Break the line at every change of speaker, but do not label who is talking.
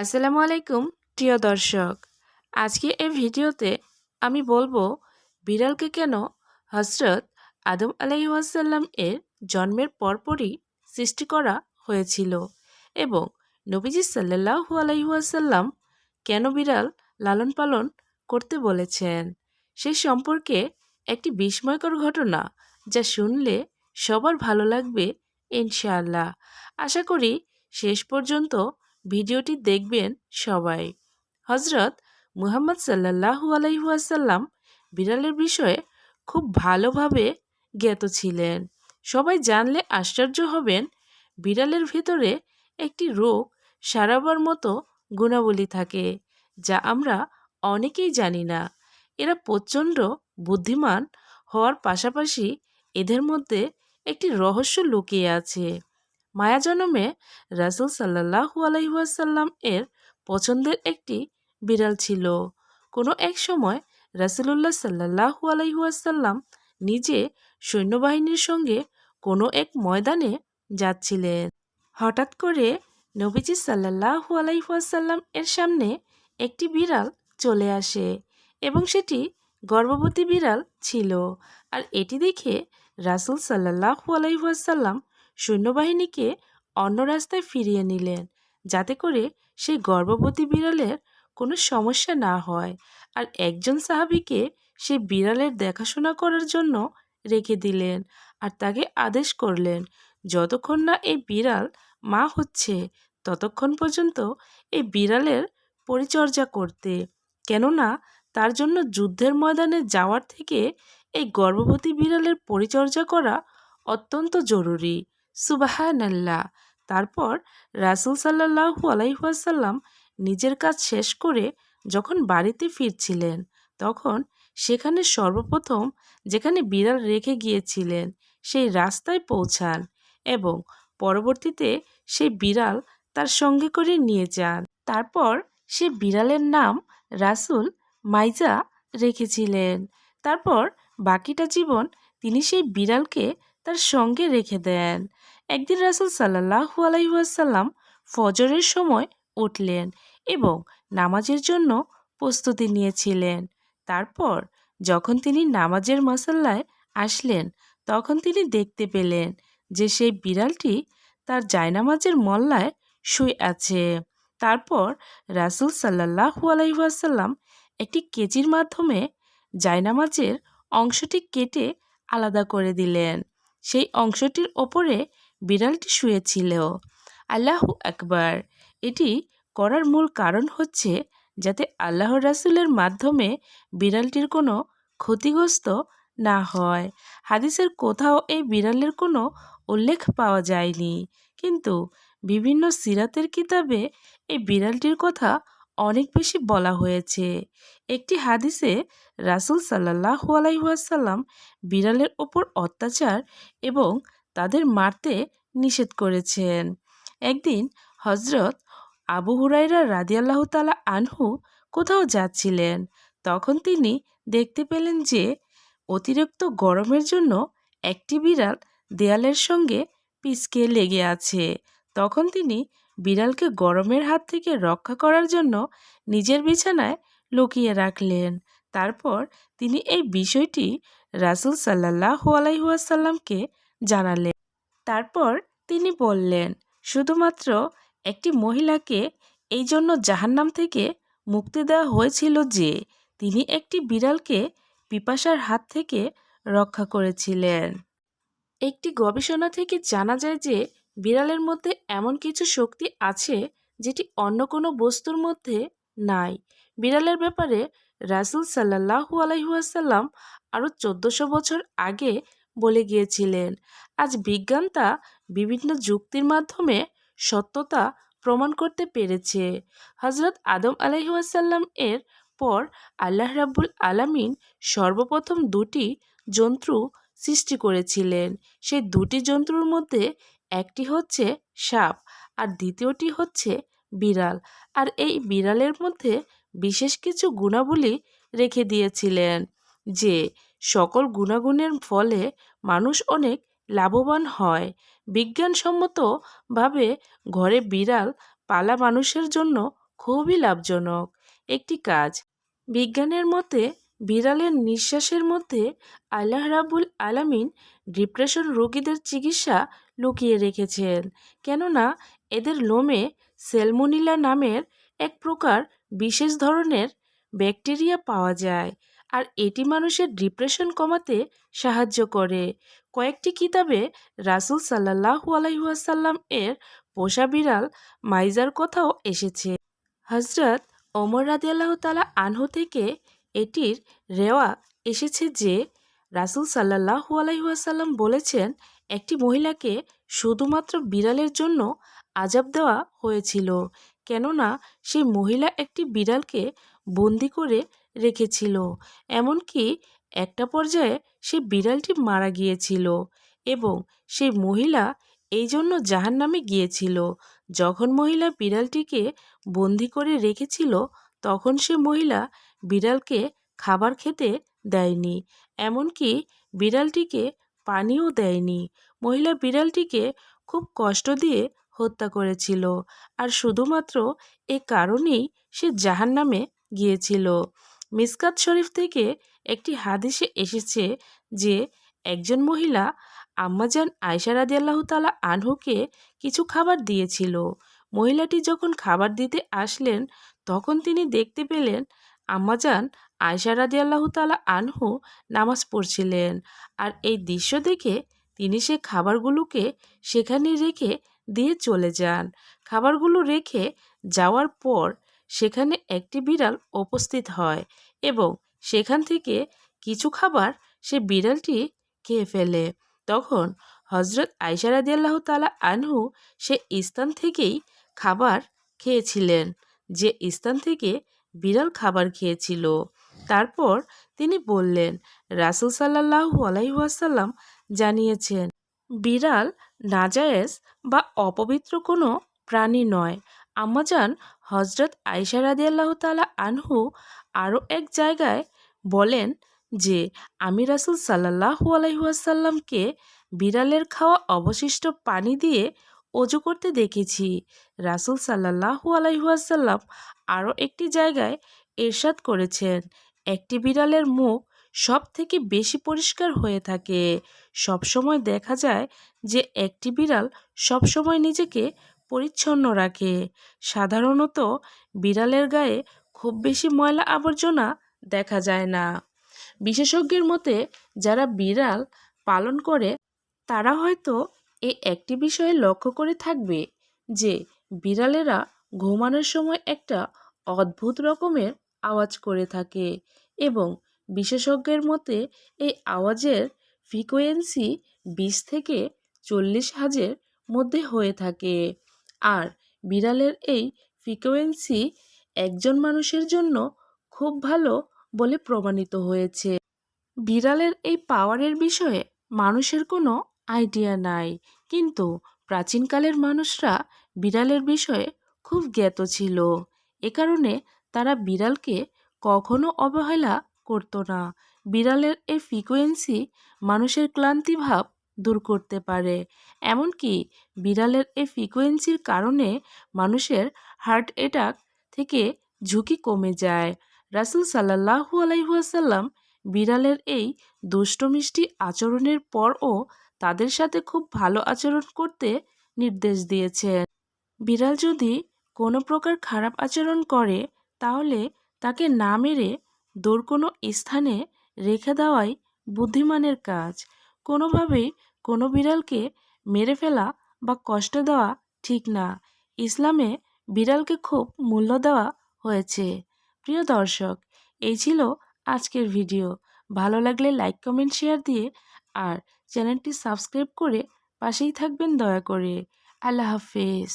আসসালামু আলাইকুম, প্রিয় দর্শক। আজকে এই ভিডিওতে আমি বলব, বিড়ালকে কেন হজরত আদম আলাইসাল্লাম এর জন্মের পরপরই সৃষ্টি করা হয়েছিল এবং নবীজি সাল্লাহু আলাইসাল্লাম কেন বিড়াল লালন পালন করতে বলেছেন? সেই সম্পর্কে একটি বিস্ময়কর ঘটনা যা শুনলে সবার ভালো লাগবে ইনশাআল্লাহ। আশা করি শেষ পর্যন্ত ভিডিওটি দেখবেন সবাই। হজরত মুহাম্মদ সাল্লাহু আলাইহাসাল্লাম বিড়ালের বিষয়ে খুব ভালোভাবে জ্ঞাত ছিলেন। সবাই জানলে আশ্চর্য হবেন, বিড়ালের ভিতরে একটি রোগ সারাবার মতো গুণাবলী থাকে, যা আমরা অনেকেই জানি না। এরা প্রচণ্ড বুদ্ধিমান হওয়ার পাশাপাশি এদের মধ্যে একটি রহস্য লুকিয়ে আছে। মায়াজনমে রাসুল সাল্লাহু আলাইসাল্লাম এর পছন্দের একটি বিড়াল ছিল। কোনো এক সময় রাসুলুল্লাহ সাল্লাহু আলাইসাল্লাম নিজে সৈন্যবাহিনীর সঙ্গে কোনো এক ময়দানে যাচ্ছিলেন। হঠাৎ করে নবীজি সাল্লাহু আলাইসাল্লাম এর সামনে একটি বিড়াল চলে আসে এবং সেটি গর্ভবতী বিড়াল ছিল। আর এটি দেখে রাসুল সাল্লাহু আলাইসাল্লাম সৈন্যবাহিনীকে অন্য রাস্তায় ফিরিয়ে নিলেন, যাতে করে সেই গর্ভবতী বিড়ালের কোনো সমস্যা না হয় আর একজন সাহাবিকে সে বিড়ালের দেখাশোনা করার জন্য রেখে দিলেন আর তাকে আদেশ করলেন, যতক্ষণ না এই বিড়াল মা হচ্ছে, ততক্ষণ পর্যন্ত এই বিড়ালের পরিচর্যা করতে। কেননা তার জন্য যুদ্ধের ময়দানে যাওয়ার থেকে এই গর্ভবতী বিড়ালের পরিচর্যা করা অত্যন্ত জরুরি। সুবাহান আল্লাহ তারপর রাসুল সাল্লাহু আলাইহাসাল্লাম নিজের কাজ শেষ করে যখন বাড়িতে ফিরছিলেন, তখন সেখানে সর্বপ্রথম যেখানে বিড়াল রেখে গিয়েছিলেন, সেই রাস্তায় পৌঁছান এবং পরবর্তীতে সেই বিড়াল তার সঙ্গে করে নিয়ে যান। তারপর সে বিড়ালের নাম রাসুল মাইজা রেখেছিলেন। তারপর বাকিটা জীবন তিনি সেই বিড়ালকে তার সঙ্গে রেখে দেন। একদিন রাসুল সাল্লাহু আলাইসাল্লাম ফজরের সময় উঠলেন এবং নামাজের জন্য প্রস্তুতি নিয়েছিলেন। তারপর যখন তিনি নামাজের মশাল্লায় আসলেন, তখন তিনি দেখতে পেলেন যে সেই বিড়ালটি তার জায়নামাজের মল্লায় শুয়ে আছে। তারপর রাসুল সাল্লাহু আলাইসাল্লাম একটি কেজির মাধ্যমে জায়নামাজের অংশটি কেটে আলাদা করে দিলেন। সেই অংশটির ওপরে বিড়ালটি শুয়েছিল। আল্লাহু আকবার। এটি করার মূল কারণ হচ্ছে যাতে আল্লাহ রাসুলের মাধ্যমে বিড়ালটির কোনো ক্ষতিগ্রস্ত না হয়। হাদিসের কোথাও এই বিড়ালের কোনো উল্লেখ পাওয়া যায়নি। কিন্তু বিভিন্ন সিরাতের কিতাবে এই বিড়ালটির কথা অনেক বেশি বলা হয়েছে। একটি হাদিসে রাসুল সাল্লাহ আলাইসাল্লাম বিড়ালের ওপর অত্যাচার এবং তাদের মারতে নিষেধ করেছেন। একদিন হজরত আবু হুরাইরা রাদিয়াল্লাহ তালা আনহু কোথাও যাচ্ছিলেন, তখন তিনি দেখতে পেলেন যে অতিরিক্ত গরমের জন্য একটি বিড়াল দেয়ালের সঙ্গে পিচকে লেগে আছে। তখন তিনি বিড়ালকে গরমের হাত থেকে রক্ষা করার জন্য নিজের বিছানায় লুকিয়ে রাখলেন। তারপর তিনি এই বিষয়টি রাসুল সাল্লাহ আলাইহাসাল্লামকে জানালেন। তারপর তিনি বললেন, শুধুমাত্র একটি মহিলাকে এই জন্য জাহান্নাম থেকে মুক্তি দেওয়া হয়েছিল যে তিনি একটি বিড়ালকে পিপাসার হাত থেকে রক্ষা করেছিলেন। একটি গবেষণা থেকে জানা যায় যে বিড়ালের মধ্যে এমন কিছু শক্তি আছে যেটি অন্য কোনো বস্তুর মধ্যে নাই। বিড়ালের ব্যাপারে রাসুল সাল্লাহু আলাইহাসাল্লাম আরও চোদ্দোশো বছর আগে বলে গিয়েছিলেন। আজ বিজ্ঞান তা বিভিন্ন যুক্তির মাধ্যমে সত্যতা প্রমাণ করতে পেরেছে। হজরত আদম আলহিউসাল্লাম এর পর আল্লাহ রাব্বুল আলামিন সর্বপ্রথম দুটি জন্তু সৃষ্টি করেছিলেন। সেই দুটি জন্তুর মধ্যে একটি হচ্ছে সাপ আর দ্বিতীয়টি হচ্ছে বিড়াল। আর এই বিড়ালের মধ্যে বিশেষ কিছু গুণাবলী রেখে দিয়েছিলেন যে সকল গুণাগুণের ফলে মানুষ অনেক লাভবান হয়। বিজ্ঞানসম্মতভাবে ঘরে বিড়াল পালা মানুষের জন্য খুবই লাভজনক। একটি কাজ, বিজ্ঞানের মতে বিড়ালের নিঃশ্বাসের মধ্যে আল্লাহ রাবুল আলামিন ডিপ্রেশন রোগীদের চিকিৎসা লুকিয়ে রেখেছেন। কেননা এদের লোমে সেলমোনিলা নামের এক প্রকার বিশেষ ধরনের ব্যাকটেরিয়া পাওয়া যায়। আর এটি মানুষের ডিপ্রেশন কমাতে সাহায্য করে। কয়েকটি কিতাবে রাসুল সাল্লাহু আলাইহাসাল্লাম এর পোষা বিড়াল মাইজার কথাও এসেছে। হজরত ওমর রাদিয়াল্লাহ তালা আনহু থেকে এটির রেওয়া এসেছে যে, রাসুল সাল্লাহু আলাইহাসাল্লাম বলেছেন, একটি মহিলাকে শুধুমাত্র বিড়ালের জন্য আজাব দেওয়া হয়েছিল। কেননা, সেই মহিলা একটি বিড়ালকে বন্দি করে রেখেছিল। এমনকি একটা পর্যায়ে সেই বিড়ালটি মারা গিয়েছিল এবং সেই মহিলা এই জন্য জাহান নামে গিয়েছিল। যখন মহিলা বিড়ালটিকে বন্দি করে রেখেছিল, তখন সে মহিলা বিড়ালকে খাবার খেতে দেয়নি, এমনকি বিড়ালটিকে পানিও দেয়নি। মহিলা বিড়ালটিকে খুব কষ্ট দিয়ে হত্যা করেছিল আর শুধুমাত্র এ কারণেই সে জাহান নামে গিয়েছিল। মিসকাত শরীফ থেকে একটি হাদিসে এসেছে যে, একজন মহিলা আম্মাজান আয়সা রাদিয়াল্লাহু তালা আনহুকে কিছু খাবার দিয়েছিল। মহিলাটি যখন খাবার দিতে আসলেন, তখন তিনি দেখতে পেলেন আম্মাজান আয়সা রাদিয়াল্লাহু তালা আনহু নামাজ পড়ছিলেন। আর এই দৃশ্য দেখে তিনি সে খাবারগুলোকে সেখানে রেখে দিয়ে চলে যান। খাবারগুলো রেখে যাওয়ার পর সেখানে একটি বিড়াল উপস্থিত হয় এবং সেখান থেকে কিছু খাবার সে বিড়ালটি খেয়ে ফেলে। তখন হজরত আয়সা রাদিয়াল্লাহ তালা আনহু সে স্থান থেকেই খাবার খেয়েছিলেন, যে স্থান থেকে বিড়াল খাবার খেয়েছিল। তারপর তিনি বললেন, রাসুল সাল্লাহু আলাইহাসাল্লাম জানিয়েছেন, বিড়াল নাজায়েজ বা অপবিত্র কোনো প্রাণী নয়। আমাজান হজরত আয়সা রাদিয়াল্লাহ তালা আনহু আরও এক জায়গায় বলেন যে, আমি রাসুল সাল্লাহু আলাইহাসাল্লামকে বিড়ালের খাওয়া অবশিষ্ট পানি দিয়ে অজু করতে দেখেছি। রাসুল সাল্লাহু আলাইহাসাল্লাম আরও একটি জায়গায় এরশাদ করেছেন, একটি বিড়ালের মুখ সব থেকে বেশি পরিষ্কার হয়ে থাকে। সবসময় দেখা যায় যে একটি বিড়াল সবসময় নিজেকে পরিচ্ছন্ন রাখে। সাধারণত বিড়ালের গায়ে খুব বেশি ময়লা আবর্জনা দেখা যায় না। বিশেষজ্ঞের মতে, যারা বিড়াল পালন করে, তারা হয়তো এই একটি বিষয়ে লক্ষ্য করে থাকবে যে বিড়ালেরা ঘুমানোর সময় একটা অদ্ভুত রকমের আওয়াজ করে থাকে এবং বিশেষজ্ঞের মতে, এই আওয়াজের ফ্রিকোয়েন্সি বিশ থেকে চল্লিশ হাজের মধ্যে হয়ে থাকে। আর বিড়ালের এই ফ্রিকোয়েন্সি একজন মানুষের জন্য খুব ভালো বলে প্রমাণিত হয়েছে। বিড়ালের এই পাওয়ারের বিষয়ে মানুষের কোনো আইডিয়া নাই, কিন্তু প্রাচীনকালের মানুষরা বিড়ালের বিষয়ে খুব জ্ঞাত ছিল। এ কারণে তারা বিড়ালকে কখনো অবহেলা করতো না। বিড়ালের এই ফ্রিকোয়েন্সি মানুষের ক্লান্তিভাব দূর করতে পারে। এমনকি বিড়ালের এই ফ্রিকোয়েন্সির কারণে মানুষের হার্ট অ্যাটাক থেকে ঝুঁকি কমে যায়। রাসুল সাল্লাহু আলাইহাসাল্লাম বিড়ালের এই দুষ্ট মিষ্টি আচরণের পরও তাদের সাথে খুব ভালো আচরণ করতে নির্দেশ দিয়েছেন। বিড়াল যদি কোনো প্রকার খারাপ আচরণ করে, তাহলে তাকে না মেরে দূর কোনো স্থানে রেখে দেওয়াই বুদ্ধিমানের কাজ। কোনোভাবেই কোনো বিড়ালকে মেরে ফেলা বা কষ্ট দেওয়া ঠিক না। ইসলামে বিড়ালকে খুব মূল্য দেওয়া হয়েছে। প্রিয় দর্শক, এই ছিল আজকের ভিডিও। ভালো লাগলে লাইক, কমেন্ট, শেয়ার দিয়ে আর চ্যানেলটি সাবস্ক্রাইব করে পাশেই থাকবেন দয়া করে। আল্লাহ হাফেজ।